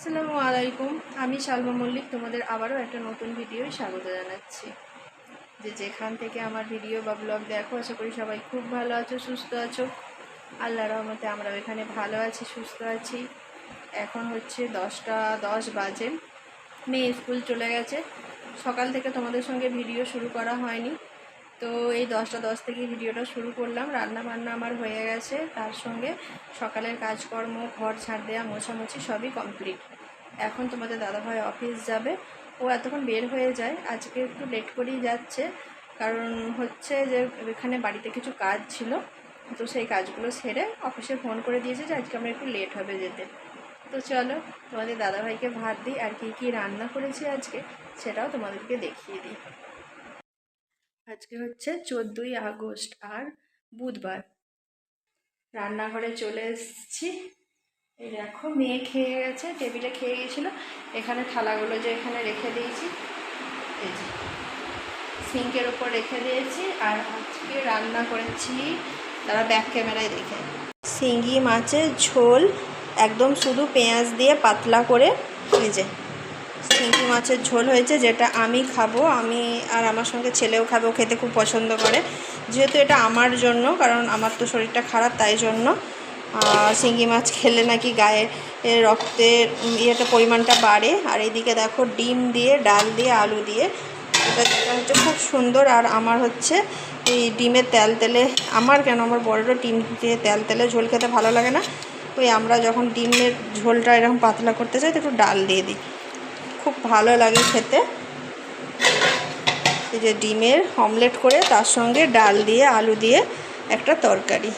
আসসালামু আলাইকুম, আমি শালমা মল্লিক, তোমাদের আবারও একটা নতুন ভিডিও স্বাগত জানাচ্ছি। যে যেখান থেকে আমার ভিডিও বা ব্লগ দেখো, আশা করি সবাই খুব ভালো আছো, সুস্থ আছো। আল্লাহ রহমতে আমরা এখানে ভালো আছি, সুস্থ আছি। এখন হচ্ছে দশটা দশ বাজে, মেয়ে স্কুল চলে গেছে। সকাল থেকে তোমাদের সঙ্গে ভিডিও শুরু করা হয়নি। তো এই দশটা দশ থেকে ভিডিওটা শুরু করলাম। রান্না বান্না আমার হয়ে গেছে। তার সঙ্গে সকালের কাজকর্ম, ঘর ছাড় দেওয়া মোছামুছি সবই কমপ্লিট এখন তোমাদের দাদাভাই অফিস যাবে। ও এতক্ষণ বের হয়ে যায়। আজকে একটু লেট করেই যাচ্ছে। কারণ হচ্ছে যে এখানে বাড়িতে কিছু কাজ ছিল। তো সেই কাজগুলো সেরে অফিসে ফোন করে দিয়েছে যে আজকে আমার একটু লেট হবে যেতে। তো চলো, তোমাদের দাদাভাইকে ভাত দিই। আর কী কী রান্না করেছি আজকে সেটাও তোমাদেরকে দেখিয়ে দিই। আজকে হচ্ছে চোদ্দোই আগস্ট আর বুধবার। রান্নাঘরে চলে এসেছি। এই দেখো, মেয়ে খেয়ে গেছে, টেবিলে খেয়ে গেছিল। এখানে থালাগুলো যে এখানে রেখে দিয়েছি, এই সিঙ্কের ওপর রেখে দিয়েছি। আর আজকে রান্না করেছি, তারা ব্যাক ক্যামেরায় দেখে। শিঙ্গি মাছের ঝোল, একদম শুধু পেঁয়াজ দিয়ে পাতলা করে এই শিঙ্গি মাছের ঝোল হয়েছে, যেটা আমি খাব। আমি আর আমার সঙ্গে ছেলেও খাবে, ও খেতে খুব পছন্দ করে। যেহেতু এটা আমার জন্য, কারণ আমার তো শরীরটা খারাপ, তাই জন্য। শিঙ্গি মাছ খেলে নাকি গায়ে রক্তের ইয়েটা, পরিমাণটা বাড়ে। আর এইদিকে দেখো ডিম দিয়ে, ডাল দিয়ে, আলু দিয়ে। এটা যেটা হচ্ছে খুব সুন্দর। আর আমার হচ্ছে এই ডিমের তেল তেলে, আমার কেন? আমার বড়োরও ডিম দিয়ে তেল তেলে ঝোল খেতে ভালো লাগে না। ওই আমরা যখন ডিমের ঝোলটা এরকম পাতলা করতে চাই, তো একটু ডাল দিয়ে দিই। খুব ভালো লাগে খেতে। এই যে ডিমের অমলেট করে তার সঙ্গে ডাল দিয়ে, আলু দিয়ে একটা তরকারি।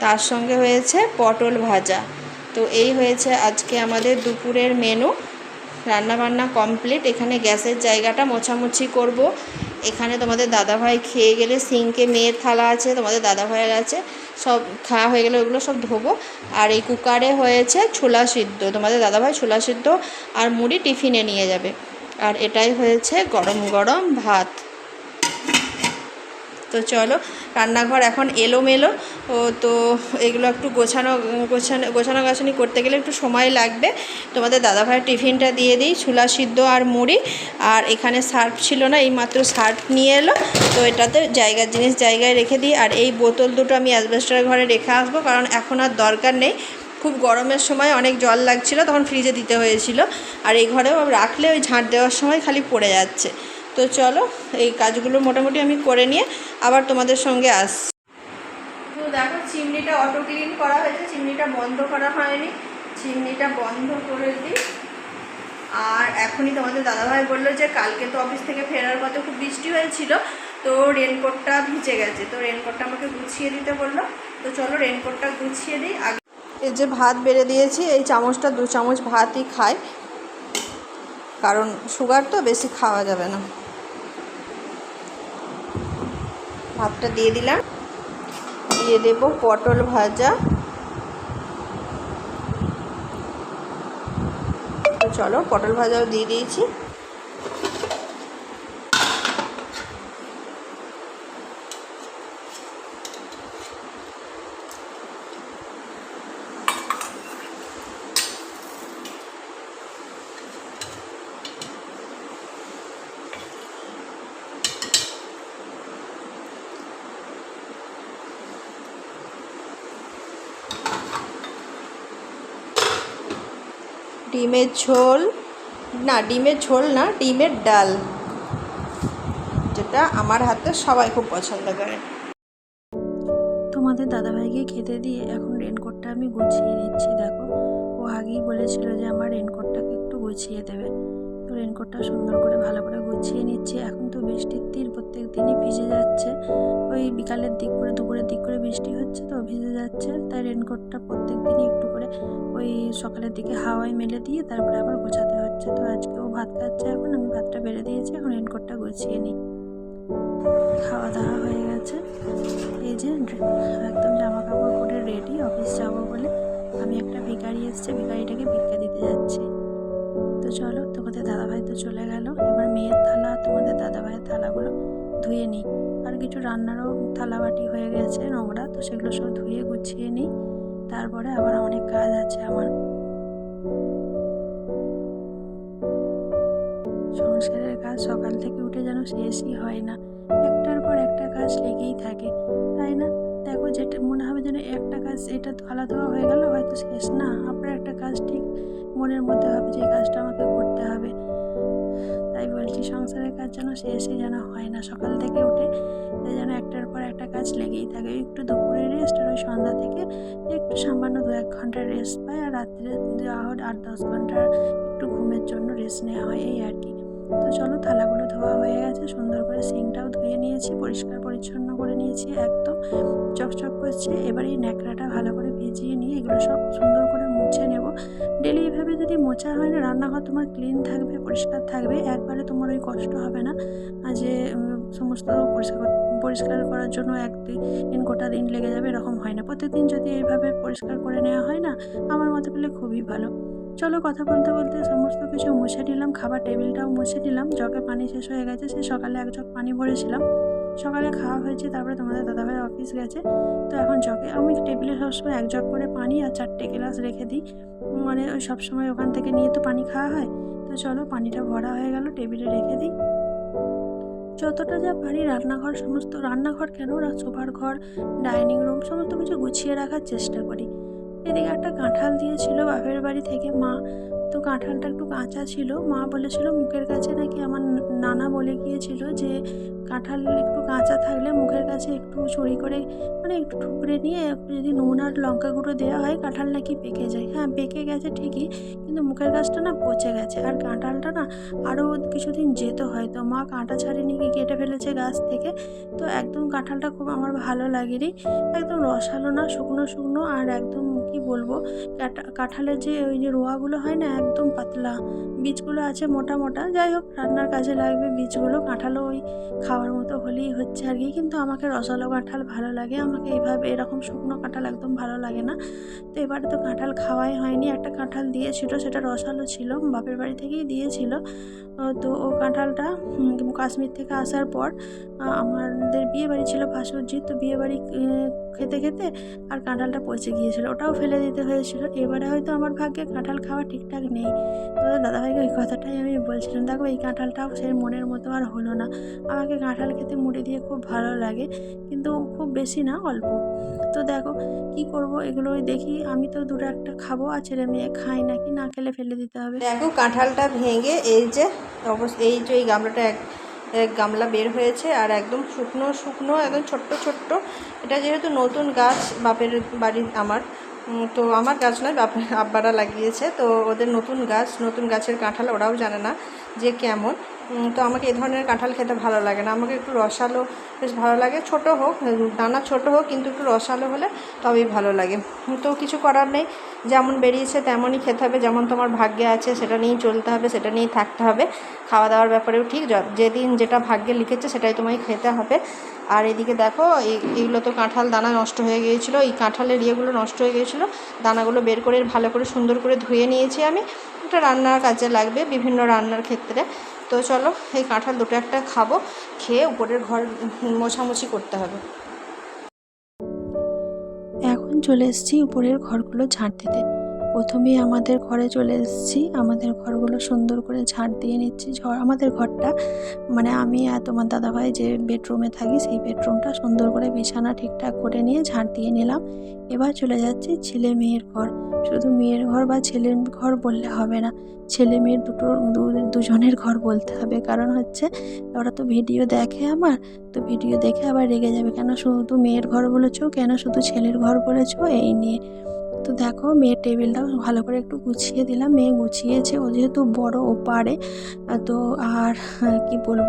তার সঙ্গে হয়েছে পটল ভাজা। তো এই হয়েছে আজকে আমাদের দুপুরের মেনু রান্নাবান্না কমপ্লিট এখানে গ্যাসের জায়গাটা মোছামুছি করব। এখানে তোমাদের দাদাভাই খেয়ে গেলে, সিঙ্কে, মেয়ের থালা আছে, তোমাদের দাদাভাইয়ের আছে, সব খাওয়া হয়ে গেলে ওগুলো সব ধোবো। আর এই কুকারে হয়েছে ছোলা সিদ্ধ, তোমাদের দাদাভাই ছোলা সিদ্ধ আর মুড়ি টিফিনে নিয়ে যাবে। আর এটাই হয়েছে গরম গরম ভাত। তো চলো, রান্নাঘর এখন এলোমেলো। ও তো এগুলো একটু গোছানো গোছানো গোছানো গাছানি করতে গেলে একটু সময় লাগবে। তোমাদের দাদাভাইয়ের টিফিনটা দিয়ে দিই, ছোলা সিদ্ধ আর মুড়ি। আর এখানে সার্ফ ছিল না এই মাত্র সার্ফ নিয়ে এলো। তো এটাতে জায়গার জিনিস জায়গায় রেখে দিই। আর এই বোতল দুটো আমি অ্যাসবেস্টারের ঘরে রেখে আসব, কারণ এখন আর দরকার নেই। খুব গরমের সময় অনেক জল লাগছিল, তখন ফ্রিজে দিতে হয়েছিল। আর এই ঘরেও রাখলে ওই ঝাঁট দেওয়ার সময় খালি পড়ে যাচ্ছে। তো চলো, এই কাজগুলো মোটামুটি আমি করে নিয়ে আবার তোমাদের সঙ্গে আস তো দেখো, চিমনিটা অটো ক্লিন করা হয়েছে, চিমনিটা বন্ধ করা হয়নি। চিমনিটা বন্ধ করে দিই। আর এখনই তোমাদের দাদাভাই বলল যে কালকে তো অফিস থেকে ফেরার পথে খুব বৃষ্টি হয়েছিল, তো রেনকোটটা ভিজে গেছে। তো রেনকোটটা আমাকে গুছিয়ে দিতে বলল। তো চলো রেনকোটটা গুছিয়ে দিই। আগে এই যে ভাত বেড়ে দিয়েছি, এই চামচটা দু চামচ ভাতই খাই। কারণ সুগার তো বেশি খাওয়া যাবে না। ভাতটা দিয়ে দিলাম। দিয়ে দেব পটল ভাজা। চলো পটল ভাজাও দিয়ে দিয়েছি। ডিমের ঝোল, না, ডিমের ঝোল না, ডিমের ডাল। যেটা আমার হাতে সবাই খুব পছন্দ করে। তোমাদের দাদাভাইকে খেতে দিয়ে এখন রেনকোটটা আমি গুছিয়ে নিচ্ছি, দেখো। ও আগেই বলেছিল যে আমার রেনকোটটাকে একটু গুছিয়ে দেবে। তো রেনকোটটা সুন্দর করে ভালো করে গুছিয়ে নিচ্ছি। এখন তো বৃষ্টির দিন, প্রত্যেক দিনই ভিজে যাচ্ছে। ওই বিকালের দিক করে, দুপুরের দিক করে বৃষ্টি হচ্ছে তো ভিজে যাচ্ছে। তাই রেনকোটটা প্রত্যেক দিনই একটু করে ওই সকালের দিকে হাওয়ায় মেলে দিয়ে তারপরে আবার গোছাতে হচ্ছে। তো আজকে ও ভাত খাচ্ছে এখন, আমি ভাতটা বেড়ে দিয়েছি, এখন রেনকোটটা গুছিয়ে নিই। খাওয়া দাওয়া হয়ে গেছে। এই যে একদম জামা কাপড় পরে রেডি অফিস যাব বলে আমি একটা ভিখারি এসছে, ভিখারিটাকে ভিক্ষা দিতে যাচ্ছি। চলো, তোমাদের দাদাভাই তো চলে গেল। এবার মেয়ের থালা, তোমাদের দাদাভাইয়ের থালাগুলো ধুয়ে নিই। আর কিছু রান্নারও থালাবাটি হয়ে গেছে, নোংরা, তো সেগুলো সব ধুয়ে গুছিয়ে নিই। তারপরে আবার অনেক কাজ আছে আমার। সংসারের কাজ সকাল থেকে উঠে যেন শেষই হয় না। একটার পর একটা কাজ লেগেই থাকে। যেটা মনে হবে যেন একটা কাজ এটা ধোয়া ধোয়া হয়ে গেল, হয়তো শেষ না। আপনার একটা কাজ ঠিক মনের মধ্যে হবে যে কাজটা আমাকে করতে হবে। তাই বলছি, সংসারের কাজ যেন শেষই যেন হয় না। সকাল থেকে উঠে যেন একটার পর একটা কাজ লেগেই থাকে। একটু দুপুরে রেস্ট আর ওই সন্ধ্যা থেকে একটু সামান্য দু এক ঘণ্টা রেস্ট পায় আর রাত্রে আট দশ ঘণ্টা একটু ঘুমের জন্য রেস্ট নেওয়া হয়, এই আর কি। তো চলো থালাগুলো ধোয়া হয়ে গেছে, সুন্দর করে সিংটাও ধুয়ে নিয়েছি, পরিষ্কার পরিচ্ছন্ন করে নিয়েছি একদম। চকচক করছে, এবার এই ন্যাকড়াটা ভালো করে ভিজিয়ে নিয়ে এগুলো সব সুন্দর করে মুছে নেব। ডেলি এইভাবে যদি মোছা হয় না, রান্নাঘর তোমার ক্লিন থাকবে, পরিষ্কার থাকবে, একবারে তোমার ওই কষ্ট হবে না। যে সমস্ত পরিষ্কার পরিষ্কার করার জন্য এক দিন, গোটা দিন লেগে যাবে, এরকম হয় না। প্রত্যেকদিন যদি এইভাবে পরিষ্কার করে নেওয়া হয় না, আমার মতে পেলে খুবই ভালো। চলো কথা বলতে বলতে সমস্ত কিছু মুছে নিলাম, খাবার টেবিলটাও মুছে নিলাম জগে পানি শেষ হয়ে গেছে সে সকালে এক জগ পানি ভরেছিলাম। সকালে খাওয়া হয়েছে, তারপরে তোমাদের দাদাভাই অফিস গেছে। তো এখন জগে আমি টেবিলে সবসময় এক জগ করে পানি আর চারটে গ্লাস রেখে দিই। মানে ওই সবসময় ওখান থেকে নিয়ে তো পানি খাওয়া হয়। তো চলো পানিটা ভরা হয়ে গেল, টেবিলে রেখে দিই। যতটা যা পারি রান্নাঘর, সমস্ত রান্নাঘর কেন? রা- শোবার ঘর, ডাইনিং রুম, সমস্ত কিছু গুছিয়ে রাখার চেষ্টা করি। এদিকে একটা কাঁঠাল দিয়েছিল বাপের বাড়ি থেকে, মা। তো কাঁঠালটা একটু কাঁচা ছিল। মা বলেছিল, মুখের কাছে নাকি আমার নানা বলে গিয়েছিল যে, কাঁঠাল একটু কাঁচা থাকলে মুখের কাছে একটু চুরি করে মানে একটু ঠুকরে নিয়ে যদি নুন আর লঙ্কা গুঁড়ো দেওয়া হয়, কাঁঠাল নাকি পেকে যায়। হ্যাঁ পেকে গেছে ঠিকই, কিন্তু মুখের কাছটা না পচে গেছে। আর কাঁঠালটা না আরও কিছুদিন যেত হয়তো মা কাঁটা ছাড়েনি কি কেটে ফেলেছে গাছ থেকে। তো একদম কাঁঠালটা খুব আমার ভালো লাগেনি। একদম রসালো না, শুকনো শুকনো, আর একদম কি বলব? কাঁঠালের যে ওই যে রোয়াগুলো হয় না একদম পাতলা। বীজগুলো আছে মোটা মোটা। যাই হোক রান্নার কাজে লাগবে বীজগুলো। কাঁঠালও ওই খাওয়ার মতো হলেই হচ্ছে আর কি। কিন্তু আমাকে রসালো কাঁঠাল ভালো লাগে। আমাকে এইভাবে এরকম শুকনো কাঁঠাল একদম ভালো লাগে না। তো এবারে তো কাঁঠাল খাওয়াই হয়নি। একটা কাঁঠাল দিয়েছিল, সেটা রসালো ছিল, বাপের বাড়ি থেকেই দিয়েছিল। তো ও কাঁঠালটা কাশ্মীর থেকে আসার পর আমাদের বিয়ে বাড়ি ছিল ভাসুরজি তো বিয়ে বাড়ি খেতে খেতে আর কাঁঠালটা পচে গিয়েছিল। ওটাও ফেলে দিতে হয়েছিল। এবারে হয়তো আমার ভাগ্যে কাঁঠাল খাওয়া ঠিকঠাক নেই। তোমাদের দাদাভাইকে ওই কথাটাই আমি বলছিলাম। দেখো এই কাঁঠালটাও সে মনের মতো আর হলো না। আমাকে কাঁঠাল খেতে মুড়ি দিয়ে খুব ভালো লাগে, কিন্তু খুব বেশি না, অল্প। তো দেখো, কি করব এগুলো দেখি, আমি তো দুটো একটা খাব আর ছেলে মেয়ে খাই নাকি না খেলে ফেলে দিতে হবে? দেখো, কাঁঠালটা ভেঙে এই যে অবশ্য এই যে এই গামলাটা এক এক গামলা বের হয়েছে আর একদম শুকনো শুকনো, একদম ছোট্ট ছোট্ট। এটা যেহেতু নতুন গাছ, বাপের বাড়ি, আমার। তো আমার গাছ নয় আব্বারা লাগিয়েছে। তো ওদের নতুন গাছ, নতুন গাছের কাঁঠাল ওরাও জানে না যে কেমন। তো আমাকে এ ধরনের কাঁঠাল খেতে ভালো লাগে না। আমাকে একটু রসালো বেশ ভালো লাগে। ছোট হোক দানা ছোট হোক, কিন্তু একটু রসালো হলে তবেই ভালো লাগে। তো কিছু করার নেই। যেমন বেরিয়েছে তেমনই খেতে হবে। যেমন তোমার ভাগ্যে আছে, সেটা নিয়েই চলতে হবে, সেটা নিয়েই থাকতে হবে। খাওয়া দাওয়ার ব্যাপারেও ঠিক যেদিন যেটা ভাগ্যে লিখেছে, সেটাই তোমায় খেতে হবে। আর এদিকে দেখো, এই, এইগুলো তো কাঁঠাল, দানা নষ্ট হয়ে গিয়েছিল। এই কাঁঠালের ইয়েগুলো নষ্ট হয়ে গিয়েছিল। দানাগুলো বের করে ভালো করে সুন্দর করে ধুয়ে নিয়েছি আমি। এটা রান্নার কাজে লাগবে বিভিন্ন রান্নার ক্ষেত্রে। তো চলো, এই কাঁঠাল দুটো একটা খাব, খেয়ে উপরের ঘর মোছামুছি করতে হবে। এখন চলে এসেছি উপরের ঘরগুলো ঝাঁট দিতে। প্রথমেই আমাদের ঘরে চলে এসেছি। আমাদের ঘরগুলো সুন্দর করে ঝাঁট দিয়ে নিচ্ছি। ঝড় আমাদের ঘরটা মানে আমি আর তোমার দাদাভাই যে বেডরুমে থাকি, সেই বেডরুমটা সুন্দর করে বিছানা ঠিকঠাক করে নিয়ে ঝাঁট দিয়ে নিলাম। এবার চলে যাচ্ছি ছেলে মেয়ের ঘর। শুধু মেয়ের ঘর বা ছেলের ঘর বললে হবে না। ছেলে মেয়ের দুটো দুজনের ঘর বলতে হবে। কারণ হচ্ছে ওরা তো ভিডিও দেখে আমার তো ভিডিও দেখে আবার রেগে যাবে। কেন শুধু মেয়ের ঘর বলেছ? কেন শুধু ছেলের ঘর বলেছ? এই নিয়ে। তো দেখো মেয়ের টেবিলটাও ভালো করে একটু গুছিয়ে দিলাম। মেয়ে গুছিয়েছে ও যেহেতু বড় ও পারে। তো আর আহ, কি বলব?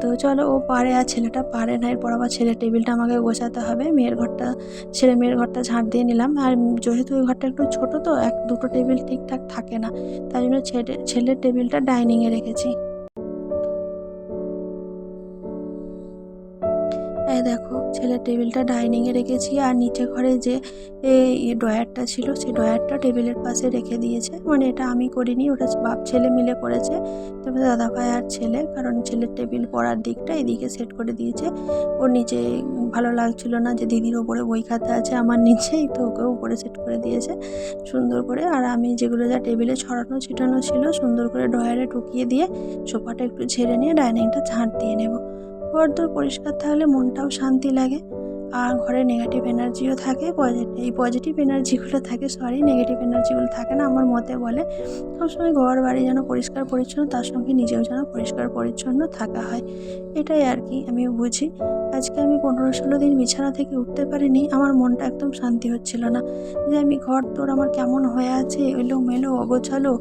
তো চলো ও পারে আর ছেলেটা পারে না। এরপর আবার ছেলের টেবিলটা আমাকে গোছাতে হবে। মেয়ের ঘরটা ছেলে মেয়ের ঘরটা ঝাঁট দিয়ে নিলাম। আর যেহেতু ওই ঘরটা একটু ছোট তো এক দুটো টেবিল ঠিকঠাক থাকে না। তাই জন্য ছেলে ছেলের টেবিলটা এ রেখেছি। এই দেখো ছেলের টেবিলটা ডাইনিংয়ে রেখেছি আর নিচে ঘরে যে এই ড্রয়ারটা ছিল সেই ড্রয়ারটা টেবিলের পাশে রেখে দিয়েছে। মানে এটা আমি করিনি, ওটা বাপ ছেলে মিলে করেছে। তবে দাদা ভাই আর ছেলে, কারণ ছেলের টেবিল পড়ার দিকটা এদিকে সেট করে দিয়েছে। ওর নিচে ভালো লাগছিল না যে দিদির ওপরে বই খাতা আছে আমার নিচেই, তো ওকে উপরে সেট করে দিয়েছে সুন্দর করে। আর আমি যেগুলো যা টেবিলে ছড়ানো ছিটানো ছিল, সুন্দর করে ড্রয়ারে ঢুকিয়ে দিয়ে সোফাটা একটু ঝেড়ে নিয়ে ডাইনিংটা ঝাঁট দিয়ে নেব। ঘর দর পরিষ্কার থাকলে মনটাও শান্তি লাগে। আর ঘরে নেগেটিভ এনার্জিও থাকে পজিটিভ এই পজিটিভ এনার্জিগুলো থাকে সরি নেগেটিভ এনার্জিগুলো থাকে না, আমার মতে বলে। সবসময় ঘর, বাড়ি যেন পরিষ্কার পরিচ্ছন্ন, তার সঙ্গে নিজেও যেন পরিষ্কার পরিচ্ছন্ন থাকা হয়। এটাই আর কি আমি বুঝি। আজকে আমি পনেরো ষোলো দিন বিছানা থেকে উঠতে পারিনি, আমার মনটা একদম শান্তি হচ্ছিল না। যে আমি ঘর তোর আমার কেমন হয়ে আছে এলো মেলো অগোছালো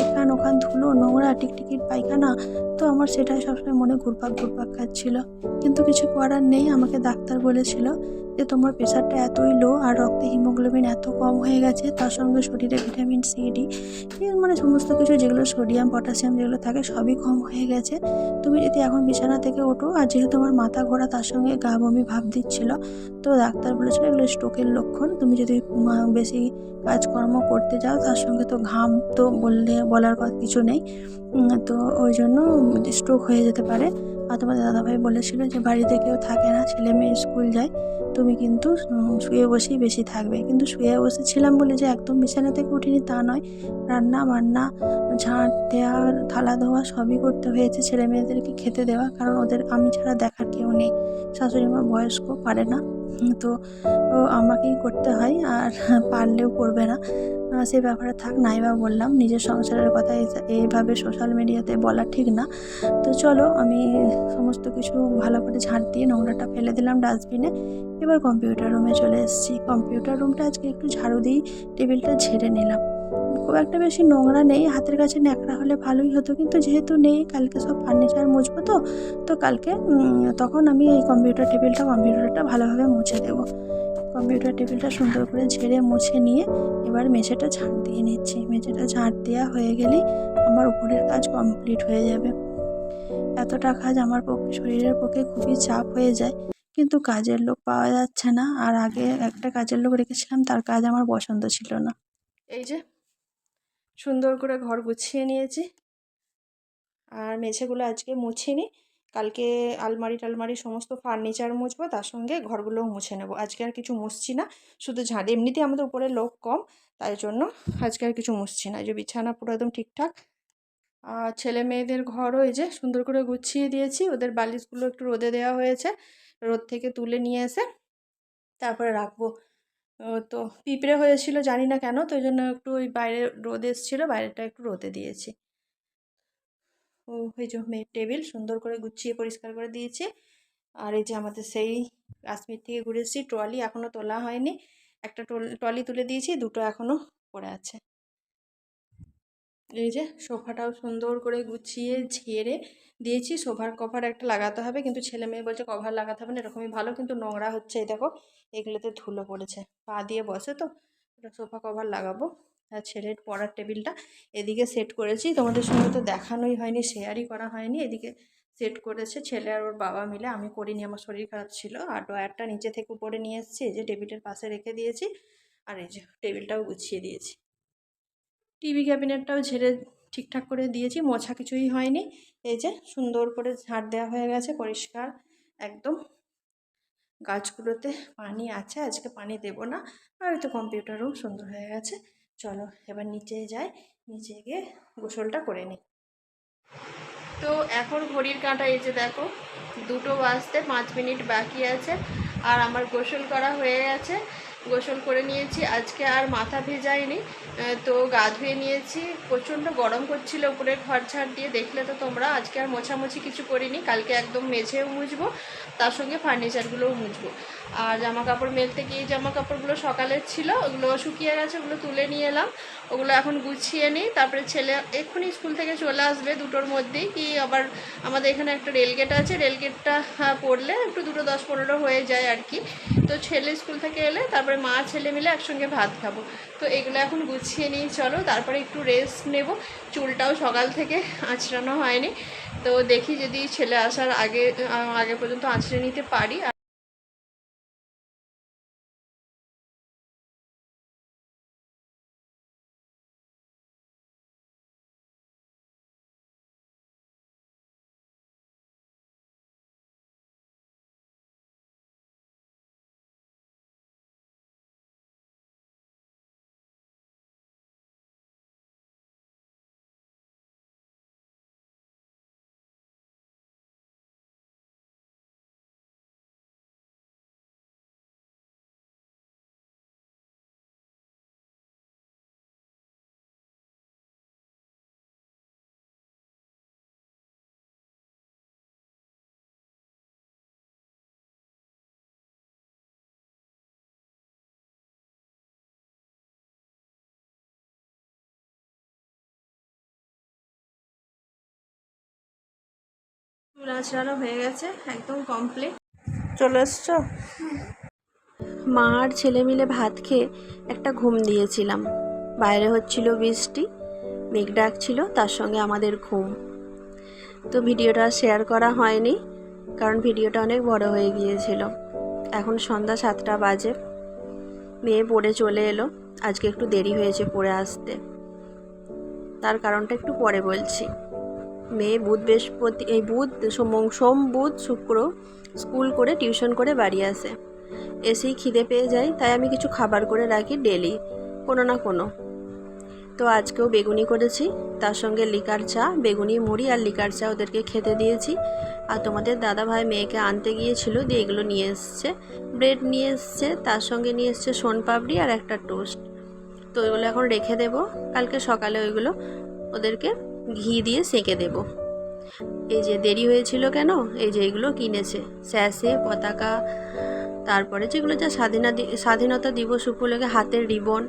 এখান ওখান ধুলো, নোংরা, টিকটিকির পায়খানা, তো আমার সেটাই সবসময় মনে ঘুরপাক ঘুরপাক খাচ্ছিল। কিন্তু কিছু করার নেই, আমাকে ডাক্তার বলেছিল যে তোমার প্রেশারটা এতই লো আর রক্তে হিমোগ্লোবিন এত কম হয়ে গেছে, তার সঙ্গে শরীরে ভিটামিন সি ডি মানে সমস্ত কিছু যেগুলো সোডিয়াম পটাশিয়াম যেগুলো থাকে সবই কম হয়ে গেছে। তুমি যদি এখন বিছানা থেকে ওঠো আর যেহেতু আমার মাথা ঘোরা তার সঙ্গে গা বমি ভাব দিচ্ছিল, তো ডাক্তার বলেছিল এগুলো স্ট্রোকের লক্ষণ। তুমি যদি বেশি কাজকর্ম করতে যাও, তার সঙ্গে তো ঘাম তো বললে বলার কিছু নেই। তো ওই জন্য স্ট্রোক হয়ে যেতে পারে। তোমার দাদাভাই বলেছিল যে বাড়িতে কেউ থাকে না, ছেলে মেয়ে স্কুল যায়, তুমি কিন্তু শুয়ে বসেই বেশি থাকবে। কিন্তু শুয়ে বসেছিলাম বলে যে একদম বিছানা থেকে উঠিনি তা নয়। রান্না, বান্না, ঝাঁট দেওয়া, থালা ধোয়া সবই করতে হয়েছে ছেলে মেয়েদেরকে খেতে দেওয়া। কারণ ওদের, আমি ছাড়া দেখার কেউ নেই। শাশুড়ি মা বয়স্ক, পারে না। তো আমাকেই করতে হয় আর পারলেও করবে না। সে ব্যাপারে থাক নাই বা বললাম, নিজের সংসারের কথা এইভাবে সোশ্যাল মিডিয়াতে বলা ঠিক না। তো চলো, আমি সমস্ত কিছু ভালো করে ঝাঁট দিয়ে নোংরাটা ফেলে দিলাম ডাস্টবিনে এবার কম্পিউটার রুমে চলে এসেছি। কম্পিউটার রুমটা আজকে একটু ঝাড়ু দিয়েই টেবিলটা ঝেড়ে নিলাম। খুব একটা বেশি নোংরা নেই, হাতের কাছে ন্যাকড়া হলে ভালোই হতো। কিন্তু যেহেতু নেই, কালকে সব ফার্নিচার মুছবো তো তো কালকে তখন আমি এই কম্পিউটার টেবিলটা, কম্পিউটারটা ভালোভাবে মুছে দেবো। কম্পিউটার টেবিলটা সুন্দর করে ঝেড়ে মুছে নিয়ে এবার মেঝেটা ঝাঁট দিয়ে নিচ্ছি। মেঝেটা ঝাঁট দেওয়া হয়ে গেলেই আমার উপরের কাজ কমপ্লিট হয়ে যাবে। এতটা কাজ আমার পক্ষে, শরীরের পক্ষে খুবই চাপ হয়ে যায়। কিন্তু কাজের লোক পাওয়া যাচ্ছে না। আর আগে একটা কাজের লোক রেখেছিলাম, তার কাজ আমার পছন্দ ছিল না। এই যে সুন্দর করে ঘর গুছিয়ে নিয়েছি। আর মেঝেগুলো আজকে মুছিনি। কালকে আলমারি টালমারি সমস্ত ফার্নিচার মুছবো, তার সঙ্গে ঘরগুলোও মুছে নেব। আজকে আর কিছু মুছছি না, শুধু ঝাঁট। এমনিতেই আমাদের উপরে লোক কম, তাই জন্য আজকে আর কিছু মুছছি না। যে বিছানা পুরো একদম ঠিকঠাক। আর ছেলে মেয়েদের ঘরও এই যে সুন্দর করে গুছিয়ে দিয়েছি। ওদের বালিশগুলো একটু রোদে দেওয়া হয়েছে, রোদ থেকে তুলে নিয়ে এসে তারপরে রাখব। তো পিঁপড়ে হয়েছিল জানি না কেন, তো ওই জন্য একটু ওই বাইরে রোদ এসেছিল, বাইরেটা একটু রোদে দিয়েছি। ও, এই যে মেয়ের টেবিল সুন্দর করে গুছিয়ে পরিষ্কার করে দিয়েছি। আর এই যে আমাদের সেই কাশ্মীর থেকে ঘুরে এসেছি, ট্রলি এখনও তোলা হয়নি। একটা ট্রলি তুলে দিয়েছি, দুটো এখনও পড়ে আছে। এই যে সোফাটাও সুন্দর করে গুছিয়ে ঝেড়ে দিয়েছি, সোফার কভার একটা লাগাতে হবে, কিন্তু ছেলে মেয়ে বলছে কভার লাগাতে হবে না, এরকমই ভালো, কিন্তু নোংরা হচ্ছে, এই দেখো। এগুলোতে ধুলো পড়েছে। পা দিয়ে বসে তো, একটা সোফা কভার লাগাবো। আর ছেলের পড়ার টেবিলটা এদিকে সেট করেছি। তোমাদের সঙ্গে তো দেখানোই হয়নি শেয়ারই করা হয়নি। এদিকে সেট করেছে ছেলে আর ওর বাবা মিলে। আমি করিনি আমার শরীর খারাপ ছিল। আর ডয়ারটা নিচে থেকে উপরে নিয়ে এসেছি। এই যে টেবিলের পাশে রেখে দিয়েছি। আর এই যে টেবিলটাও গুছিয়ে দিয়েছি। টিভি ক্যাবিনেটটাও ঝেড়ে ঠিকঠাক করে দিয়েছি। মোছা কিছুই হয়নি। এই যে সুন্দর করে ঝাড় দেওয়া হয়ে গেছে, পরিষ্কার, একদম। গাছগুলোতে পানি আছে, আজকে পানি দেব না। আর তো কম্পিউটার রুম সুন্দর হয়ে গেছে। চলো এবার নিচে যাই, নিচে গিয়ে গোসলটা করে নিই। তো এখন ঘড়ির কাঁটা, এই যে দেখো, দুটো বাজতে পাঁচ মিনিট বাকি আছে। আর আমার গোসল করা হয়ে গেছে। গোসল করে নিয়েছি। আজকে আর মাথা ভেজায়নি তো গা ধুয়ে নিয়েছি। প্রচণ্ড গরম করছিল উপরে ঘর ছাড় দিয়ে। দেখলে তো তোমরা, আজকে আর মোছামুছি কিছু করিনি। কালকে একদম মেঝেও মুছবো, তার সঙ্গে ফার্নিচারগুলোও মুছবো। আর জামা কাপড় মেলতে গিয়ে জামা কাপড়গুলো সকালের ছিল ওগুলো শুকিয়ে গেছে ওগুলো তুলে নিয়ে এলাম। ওগুলো এখন গুছিয়ে নিই। তারপরে ছেলে এক্ষুনি স্কুল থেকে চলে আসবে দুটোর মধ্যেই কি আবার আমাদের এখানে একটা রেলগেট আছে। রেলগেটটা হ্যাঁ, পড়লে একটু দুটো দশ পনেরো হয়ে যায় আর কি। তো ছেলে স্কুল থেকে এলে তারপরে মা ছেলে মিলে একসঙ্গে ভাত খাব। তো এগুলো এখন গুছিয়ে নিই চলো। তারপরে একটু রেস্ট নেব। চুলটাও সকাল থেকে আঁচড়ানো হয়নি। তো দেখি যদি ছেলে আসার আগে আগে পর্যন্ত আঁচড়ে নিতে পারি। চুল আঁচড়ানো হয়ে গেছে একদম কমপ্লিট চলে এসছো? মা আর ছেলে মিলে ভাত খেয়ে একটা ঘুম দিয়েছিলাম। বাইরে হচ্ছিল বৃষ্টি মেঘ ডাকছিল তার সঙ্গে আমাদের ঘুম। তো ভিডিওটা শেয়ার করা হয়নি কারণ ভিডিওটা অনেক বড় হয়ে গিয়েছিল। এখন সন্ধ্যা সাতটা বাজে। মেয়ে পড়ে চলে এলো আজকে একটু দেরি হয়েছে পড়ে আসতে। তার কারণটা একটু পরে বলছি। মেয়ে বুধ বৃহস্পতি, এই বুধ সোম সোম, বুধ, শুক্র স্কুল করে, টিউশন করে বাড়ি আসে। এসেই খিদে পেয়ে যায়, তাই আমি কিছু খাবার করে রাখি ডেলি, কোনো না কোনো। তো আজকেও বেগুনি করেছি, তার সঙ্গে লিকার চা, বেগুনি, মুড়ি আর লিকার চা ওদেরকে খেতে দিয়েছি। আর তোমাদের দাদা ভাই মেয়েকে আনতে গিয়েছিল, দিয়ে এগুলো নিয়ে এসছে। ব্রেড নিয়ে এসছে, তার সঙ্গে নিয়ে এসছে সোনপাপড়ি আর একটা টোস্ট। তো ওইগুলো এখন রেখে দেবো, কালকে সকালে ওইগুলো ওদেরকে ঘি দিয়ে সেঁকে দেব। এই যে দেরি হয়েছিল কেন? এই যে এগুলো কিনেছে। স্যাসে পতাকা তারপরে যেগুলো যা স্বাধীনতা স্বাধীনতা দিবস উপলক্ষে হাতের রিবন,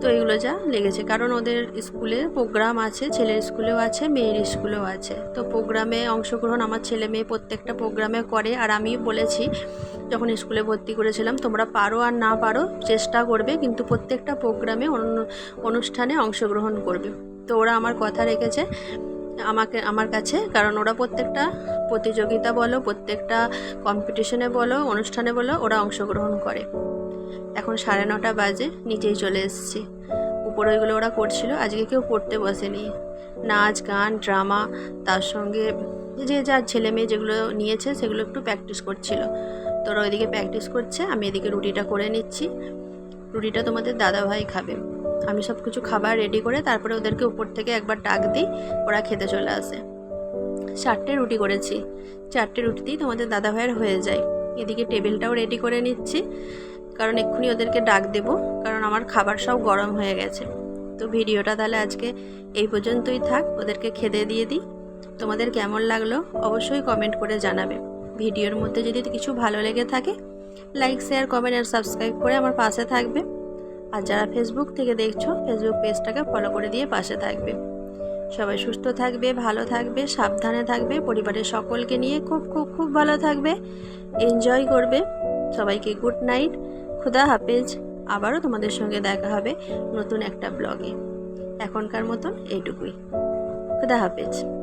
তো এগুলো যা লেগেছে। কারণ ওদের স্কুলে প্রোগ্রাম আছে, ছেলের স্কুলেও আছে, মেয়ের স্কুলেও আছে। তো প্রোগ্রামে অংশগ্রহণ আমার ছেলে মেয়ে প্রত্যেকটা প্রোগ্রামে করে। আর আমি বলেছি, যখন স্কুলে ভর্তি করেছিলাম, তোমরা পারো আর না পারো, চেষ্টা করবে, কিন্তু প্রত্যেকটা প্রোগ্রামে অনু- অনুষ্ঠানে অংশগ্রহণ করবে। তো ওরা আমার কথা রেখেছে, আমাকে, আমার কাছে, কারণ ওরা প্রত্যেকটা প্রতিযোগিতা বলো, প্রত্যেকটা কম্পিটিশনে বলো, অনুষ্ঠানে বলো, ওরা অংশগ্রহণ করে। এখন সাড়ে নটা বাজে, নিচেই চলে এসেছি। উপরে ওইগুলো ওরা করছিল, আজকে কেউ পড়তে বসেনি। নাচ, গান ড্রামা তার সঙ্গে যে যার ছেলে মেয়ে যেগুলো নিয়েছে, সেগুলো একটু প্র্যাকটিস করছিল। তো ওরা ওইদিকে প্র্যাকটিস করছে, আমি এদিকে রুটিটা করে নিচ্ছি। রুটিটা তোমাদের দাদাভাই খাবে। আমি সব কিছু খাবার রেডি করে তারপরে ওদেরকে উপর থেকে একবার ডাক দিই, ওরা খেতে চলে আসে। চারটে রুটি করেছি। চারটে রুটিতেই তোমাদের দাদা ভাইয়ের হয়ে যায়। এদিকে টেবিলটাও রেডি করে নিচ্ছি। কারণ এক্ষুনি ওদেরকে ডাক দেব, কারণ আমার খাবার সব গরম হয়ে গেছে। তো ভিডিওটা তাহলে আজকে এই পর্যন্তই থাক, ওদেরকে খেতে দিয়ে দিই। তোমাদের কেমন লাগল অবশ্যই কমেন্ট করে জানাবে। ভিডিওর মধ্যে যদি কিছু ভালো লেগে থাকে লাইক শেয়ার কমেন্ট আর সাবস্ক্রাইব করে আমার পাশে থাকবে। আর যারা ফেসবুক থেকে দেখছ ফেসবুক পেজটাকে ফলো করে দিয়ে পাশে থাকবে। সবাই সুস্থ থাকবে, ভালো থাকবে, সাবধানে থাকবে, পরিবারের সকলকে নিয়ে খুব খুব খুব ভালো থাকবে। এনজয় করবে। সবাইকে গুড নাইট খুদা হাফেজ। আবারও তোমাদের সঙ্গে দেখা হবে নতুন একটা ব্লগে এখনকার মতন এইটুকুই। খুদা হাফেজ।